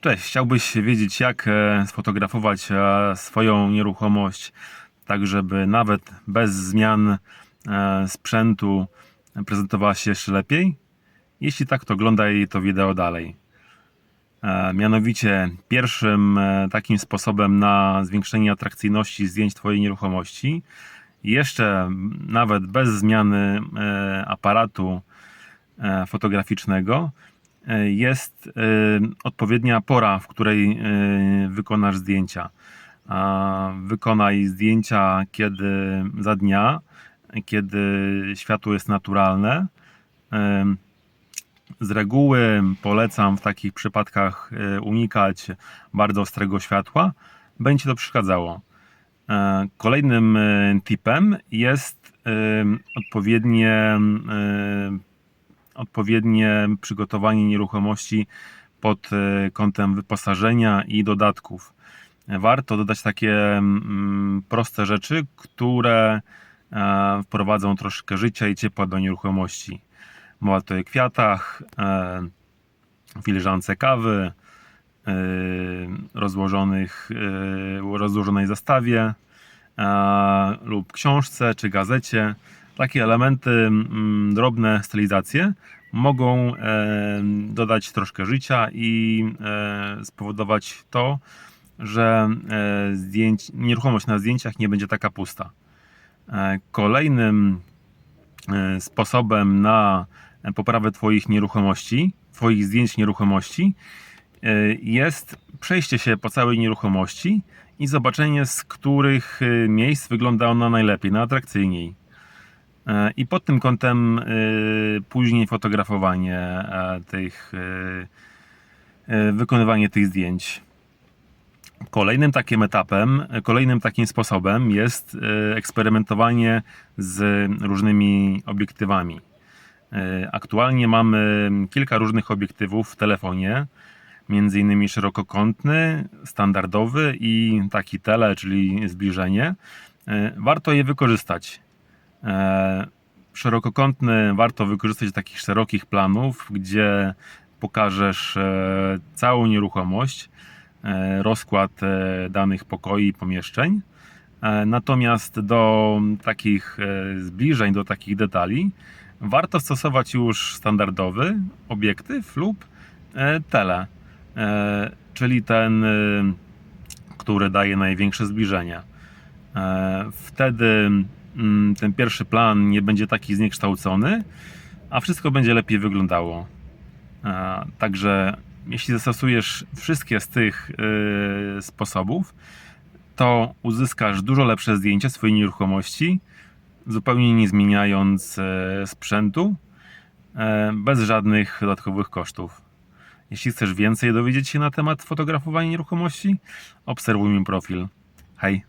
Cześć, chciałbyś wiedzieć, jak e, sfotografować e, swoją nieruchomość, tak żeby nawet bez zmian e, sprzętu prezentowała się jeszcze lepiej? Jeśli tak, to oglądaj to wideo dalej. Mianowicie, pierwszym takim sposobem na zwiększenie atrakcyjności zdjęć Twojej nieruchomości, jeszcze nawet bez zmiany aparatu fotograficznego, jest e, odpowiednia pora, w której e, wykonasz zdjęcia. Wykonaj zdjęcia kiedy za dnia, kiedy światło jest naturalne. Z reguły polecam w takich przypadkach e, unikać bardzo ostrego światła. Będzie to przeszkadzało. E, Kolejnym tipem jest odpowiednie, odpowiednie przygotowanie nieruchomości pod e, kątem wyposażenia i dodatków. Warto dodać takie mm, proste rzeczy, które e, wprowadzą troszkę życia i ciepła do nieruchomości. Mowa tutaj o kwiatach, e, filiżance kawy, rozłożonych, rozłożonej zastawie lub książce czy gazecie. Takie elementy, mm, drobne stylizacje mogą e, dodać troszkę życia i e, spowodować to, że e, zdjęć, nieruchomość na zdjęciach nie będzie taka pusta. Kolejnym sposobem na poprawę Twoich nieruchomości, Twoich zdjęć nieruchomości jest przejście się po całej nieruchomości i zobaczenie, z których miejsc wygląda ona najlepiej, najatrakcyjniej. E, I pod tym kątem e, później fotografowanie e, tych, wykonywanie tych zdjęć. Kolejnym takim etapem, kolejnym takim sposobem jest eksperymentowanie z różnymi obiektywami. Aktualnie mamy kilka różnych obiektywów w telefonie, między innymi szerokokątny, standardowy i taki tele, czyli zbliżenie. Warto je wykorzystać. E, Szerokokątny warto wykorzystać do takich szerokich planów, gdzie pokażesz e, całą nieruchomość, e, rozkład danych pokoi i pomieszczeń. Natomiast do takich zbliżeń, do takich detali, warto stosować już standardowy obiektyw lub tele, czyli ten, który daje największe zbliżenie. E, Wtedy ten pierwszy plan nie będzie taki zniekształcony, a wszystko będzie lepiej wyglądało. Także jeśli zastosujesz wszystkie z tych e, sposobów, to uzyskasz dużo lepsze zdjęcie swojej nieruchomości, zupełnie nie zmieniając e, sprzętu, e, bez żadnych dodatkowych kosztów. Jeśli chcesz więcej dowiedzieć się na temat fotografowania nieruchomości, obserwuj mój profil. Hej!